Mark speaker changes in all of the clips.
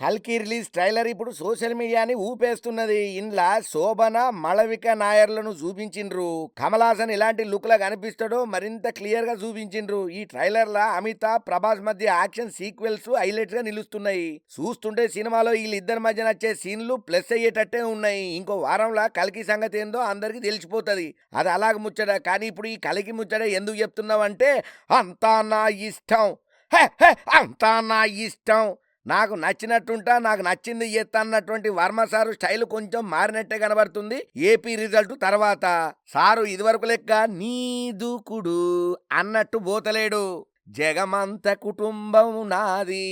Speaker 1: కల్కి release trailer ఇప్పుడు social మీడియాని ఊపేస్తున్నది. ఇండ్ల శోభన మళవిక నాయర్లను చూపించిండ్రు. కమల్ హాసన్ ఇలాంటి లుక్లా కనిపిస్తాడో మరింత క్లియర్గా చూపించిండ్రు. ఈ ట్రైలర్లా అమితాబ్ ప్రభాస్ మధ్య యాక్షన్ సీక్వెల్స్ హైలైట్గా నిలుస్తున్నాయి. చూస్తుంటే సినిమాలో వీళ్ళిద్దరి మధ్య నచ్చే సీన్లు ప్లస్ అయ్యేటట్టే ఉన్నాయి. ఇంకో వారంలో కలికి సంగతి ఏందో అందరికీ తెలిసిపోతుంది. అది అలాగ ముచ్చట. కానీ ఇప్పుడు ఈ కలికి ముచ్చట ఎందుకు చెప్తున్నావంటే అంతా నా ఇష్టం. అంతా నా ఇష్టం. నాకు నచ్చినట్టుంటా నాకు నచ్చింది చేస్తా అన్నటువంటి వర్మ సారు స్టైల్ కొంచెం మారినట్టే కనబడుతుంది. ఏపీ రిజల్ట్ తర్వాత. సారు ఇదివరకు లెక్క నీ దూకుడు అన్నట్టు పోతలేడు జగమంత కుటుంబం నాది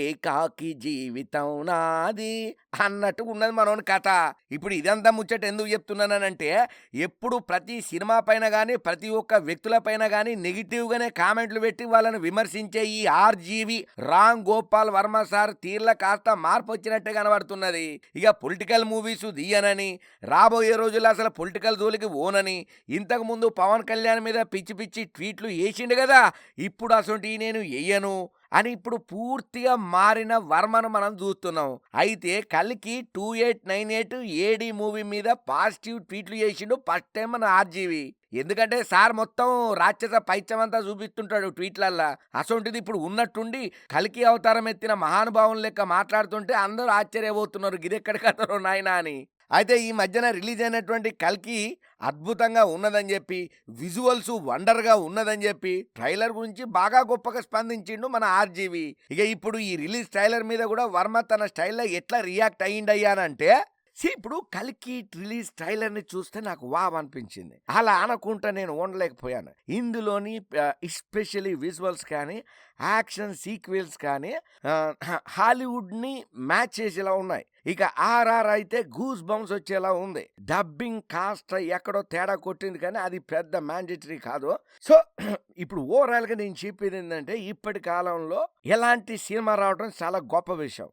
Speaker 1: ఏకాకి జీవితం నాది అన్నట్టు ఉన్నది మనోని కథ. ఇప్పుడు ఇదంతా ముచ్చట ఎందుకు చెప్తున్నానంటే ఎప్పుడు ప్రతి సినిమా పైన కానీ ప్రతి ఒక్క వ్యక్తుల పైన కానీ నెగిటివ్గానే కామెంట్లు పెట్టి వాళ్ళని విమర్శించే ఈ R G V Ram Gopal Varma sir తీర్ల కాస్త మార్పు వచ్చినట్టే కనబడుతున్నది. ఇక పొలిటికల్ మూవీస్ తీయనని రాబోయే రోజుల్లో అసలు పొలిటికల్ జోలికి ఓనని ఇంతకుముందు పవన్ కళ్యాణ్ మీద పిచ్చి పిచ్చి ట్వీట్లు వేసిండు కదా ఇప్పుడు అసొంటి నేను ఎయ్యను అని ఇప్పుడు పూర్తిగా మారిన వర్మను మనం చూస్తున్నాం. అయితే కలికి two eight nine eight A D movie మీద పాజిటివ్ ట్వీట్లు చేసిండు ఫస్ట్ టైం మన ఆర్జీవి. ఎందుకంటే సార్ మొత్తం రాక్షస పైత్యమంతా చూపిస్తుంటాడు ట్వీట్లల్లా. అసొంటిది ఇప్పుడు ఉన్నట్టుండి కలికి అవతారం ఎత్తిన మహానుభావం లెక్క మాట్లాడుతుంటే అందరూ ఆశ్చర్యపోతున్నారు గిదెక్కడి కథలో నాయనా అని. అయితే ఈ మధ్యన రిలీజ్ అయినటువంటి కల్కి అద్భుతంగా ఉన్నదని చెప్పి విజువల్స్ వండర్గా ఉన్నదని చెప్పి ట్రైలర్ గురించి బాగా గొప్పగా స్పందించిండు మన ఆర్జీవి. ఇక ఇప్పుడు ఈ రిలీజ్ ట్రైలర్ మీద కూడా వర్మ తన స్టైల్లో ఎట్లా రియాక్ట్ అయ్యిండయ్యానంటే see, ఇప్పుడు కలికి రిలీజ్ ట్రైలర్ని చూస్తే నాకు వావ్ అనిపించింది. అలా అనకుంటా నేను ఉండలేకపోయాను. ఇందులోని ఎస్పెషలీ విజువల్స్ కానీ యాక్షన్ సీక్వెల్స్ కానీ హాలీవుడ్ని మ్యాచ్ చేసేలా ఉన్నాయి. ఇక ఆర్ఆర్ అయితే గూస్ బౌన్స్ వచ్చేలా ఉంది. డబ్బింగ్ కాస్ట్ ఎక్కడో తేడా కొట్టింది కానీ అది పెద్ద మ్యాండేటరీ కాదు. సో ఇప్పుడు ఓవరాల్గా నేను చెప్పేది ఏంటంటే ఇప్పటి కాలంలో ఎలాంటి సినిమా రావడం చాలా గొప్ప విషయం.